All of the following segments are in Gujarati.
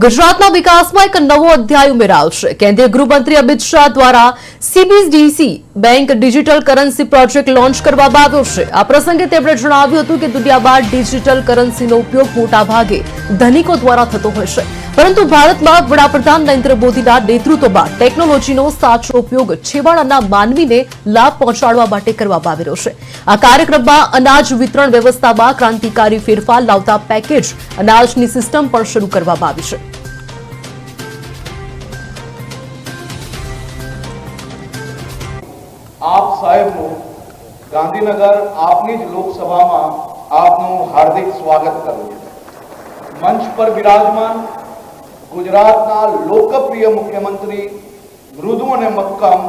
ગુજરાતના વિકાસમાં એક નવો અધ્યાય ઉમેરાયો છે. કેન્દ્રીય ગૃહમંત્રી અમિત શાહ દ્વારા CBDC bank digital currency project launch કરવામાં આવ્યો છે. આ પ્રસંગે તેમણે જણાવ્યું હતું કે દુનિયાભર ડિજિટલ કરન્સીનો ઉપયોગ મોટાભાગે ધનિકો દ્વારા થતો હોય છે. પરંતુ ભારતમાં વડાપ્રધાન નરેન્દ્ર મોદીના નેતૃત્વમાં ટેકનોલોજીનો સાચો ઉપયોગ છેવાડાના માનવીને લાભ પહોંચાડવા માટે કરવામાં આવી છે. આ કાર્યક્રમમાં અનાજ વિતરણ વ્યવસ્થામાં ક્રાંતિકારી ફેરફાર લાવતા પેકેજ અનાજની સિસ્ટમ પણ શરૂ કરવામાં આવી છે. આપ સાહેબનું ગાંધીનગર આપની જ લોકસભામાં આપનું હાર્દિક સ્વાગત કરું મંચ પર બિરાજમાન ગુજરાતના લોકપ્રિય મુખ્યમંત્રી મૃદુ અને મક્કમ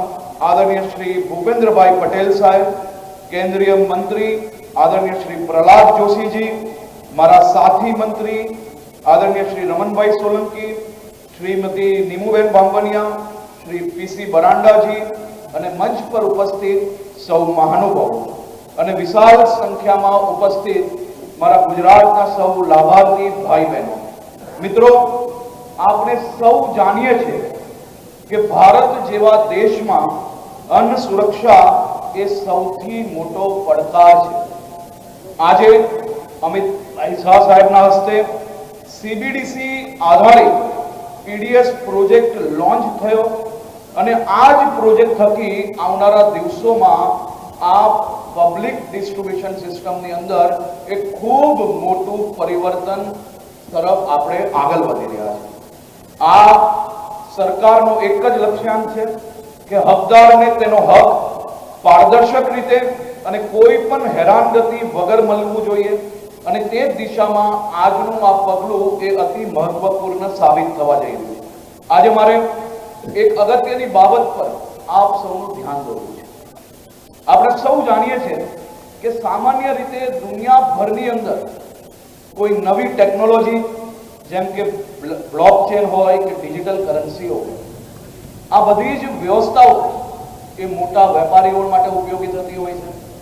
આદરણીય શ્રી ભૂપેન્દ્રભાઈ પટેલ સાહેબ, કેન્દ્રીય મંત્રી આદરણીય શ્રી પ્રહલાદ જોશીજી, મારા સાથી મંત્રી આદરણીય શ્રી રમણભાઈ સોલંકી, શ્રીમતી નીમુબેન બાંબનિયા, શ્રી પીસી બરાંડાજી અને મંચ પર ઉપસ્થિત સૌ મહાનુભાવો. અને વિશાળ સંખ્યામાં ઉપસ્થિત મારા ગુજરાતના સૌ લાભાર્થી ભાઈ બહેનો. મિત્રો આપણે સૌ જાણીએ છીએ કે ભારત જેવા દેશમાં અન્ન સુરક્ષા એ સૌથી મોટો પડકાર છે. આજે અમિત શાહ સાહેબના હસ્તે સીબીડીસી આધારિત પીડીએસ પ્રોજેક્ટ લોન્ચ થયો અને આ જ પ્રોજેક્ટ થકી આવનારા દિવસોમાં આ પબ્લિક ડિસ્ટ્રીબ્યુશન સિસ્ટમની અંદર એક ખૂબ મોટું પરિવર્તન તરફ આપણે આગળ વધી રહ્યા છીએ. આ સરકારનો એક જ લક્ષ્યાંક છે કે હકદારને તેનો હક પારદર્શક રીતે અને કોઈ પણ હેરાનગતિ વગર મળવું જોઈએ અને તે જ દિશામાં આજનું આ પગલું એ અતિ મહત્વપૂર્ણ સાબિત થવા જઈ રહ્યું છે. આજે મારે એક અગત્યની બાબત પર આપ સૌનું ધ્યાન દોરવું છે. આપણે સૌ જાણીએ છીએ કે સામાન્ય રીતે દુનિયાભરની અંદર કોઈ નવી ટેકનોલોજી જેમ કે બ્લોક ચેન હોય કે ડિજિટલ કરન્સી હોય. આ બધી જ વ્યવસ્થાઓ એ મોટા વેપારીઓ માટે ઉપયોગી થતી હોય છે.